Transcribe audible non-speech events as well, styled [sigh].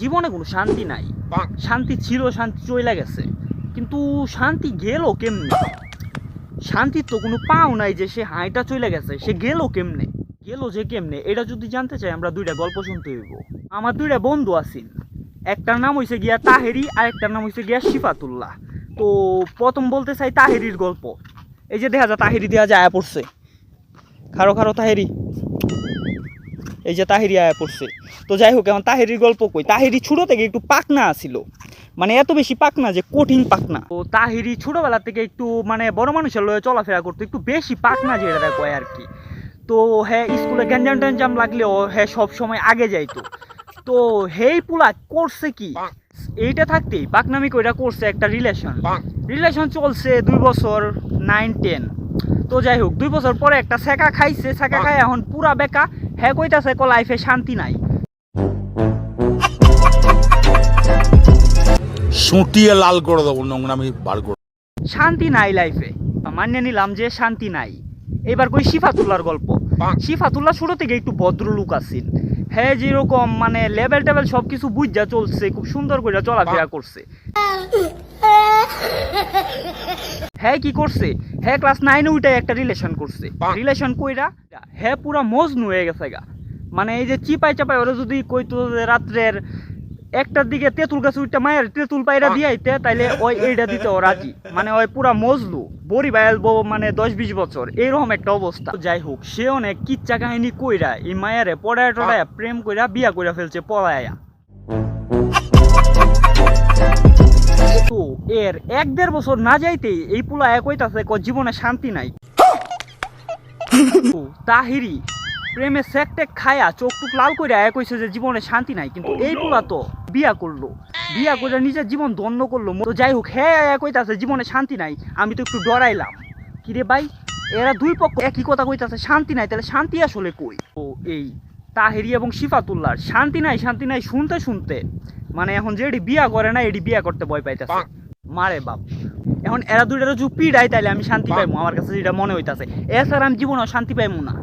জীবনে কোনো শান্তি নাই। শান্তি ছিল শান্তি চলে গেছে। কিন্তু শান্তি গেল কেমনে? শান্তির তো কোনো পাও নাই যে সে হাইটা চলে গেছে সে গেল কেমনে? গেল যে কেমনে? এটা যদি জানতে চাই আমরা দুইটা গল্প শুনতে হইব। আমার দুইটা বন্ধু আছেন। একটার নাম হইছে গিয়া তাহেরি আর একটার নাম হইছে গিয়া শিফাতুল্লাহ। তো প্রথম বলতে চাই তাহেরির গল্প। এই যে দেখা যায় তাহেরি দেওয়া যায় পড়ছে। খারো খারো তাহেরি। এই যে তাহেরি আয়া পড়ছে। তো যাই হোক, এখন তাহেরির গল্প কই? তাহিরি ছোটো থেকে একটু পাকনা ছিল মানে এত বেশি পাকনা যে কঠিন পাকনা তো তাহিরি ছোটবেলা থেকে একটু মানে বড় মানুষের লয়ে চলাফেরা করতো, একটু বেশি পাকনা যেটা কয় আর কি। তো হ্যাঁ স্কুলে গ্যাঞ্জাম ট্যাঞ্জাম লাগলেও হ্যাঁ সব সময় আগে যাইতো। তো হেই পুলা, করছে কি? এইটা থাকতেই পাকনামি কইরা করছে একটা রিলেশন রিলেশন চলছে দুই বছর নাইন টেন তো যাই হোক, দুই বছর পরে একটা সেকা খাইছে সেকা খাই এখন পুরা বেকা। হ্যাঁ কইতাছে কো লাইফে শান্তি নাই। সুটিয়ে লাল করে দেবো নোংরামি বার করে শান্তি নাই লাইফে মান্য নিলাম যে শান্তি নাই। এবার কই শিফাতুল্লাহর গল্প। শিফাতুল্লাহ শুরু থেকে একটু ভদ্রলোক আছেন। হ্যাঁ যেরকম মানে লেভেল টেবেল সব কিছু বুঝা চলছে খুব সুন্দর করে চলাফেরা করছে। [laughs] হ্যাঁ কি করছে? হ্যাঁ ক্লাস নাইনে উঠে একটা রিলেশন করছে। রিলেশন কইরা হ্যাঁ পুরা মজনু হয়ে গেছে গা। মানে এই যে চিপাই চাপাই ওরা যদি কইতো যে রাত্রের একটার দিকে তেঁতুল গাছ উঠতে মায়ের তেঁতুল পায়রা দিয়াইতে তাইলে ওই এইটা দিতে রাজি। মানে ওই পুরা মজলু বড়ি বাইলবো মানে দশ বিশ বছর এইরকম একটা অবস্থা। যাই হোক সে অনেক কিচ্ছা কাহিনী কইরা এই মায়ারে পড়ায় টড়ায় প্রেম কইরা বিয়া কইরা ফেলছে পড়ায়া তো এর এক দেড় বছর না যাইতেই এই পুলা এক হইতাছে ক জীবনে শান্তি নাই। তাহিরি প্রেমে সেক টেক খায়া চোখ টুক লাল করে এক কইছে যে জীবনে শান্তি নাই। কিন্তু এই পুলা তো বিয়া করল। বিয়া করে নিজের জীবন ধন্য করল। তো যাই হোক হ্যাঁ এক কইতাছে জীবনে শান্তি নাই। আমি তো একটু ডরাইলাম। কিরে ভাই? এরা দুই পক্ষ একই কথা কইতাছে, শান্তি নাই। তাহলে শান্তি আসলে কই? ও এই তাহেরি এবং শিফাতুল্লাহর শান্তি নাই শান্তি নাই শুনতে শুনতে মানে এখন যে এটি বিয়া করে না এটি বিয়া করতে ভয় পাইতেছে। মারে বাপ। এখন এরা দুইটা যদি পিড়াই তাইলে আমি শান্তি পাইমু আমার কাছে যেটা মনে হইতাছে। এছাড়া আমি জীবনেও শান্তি পাইমু না।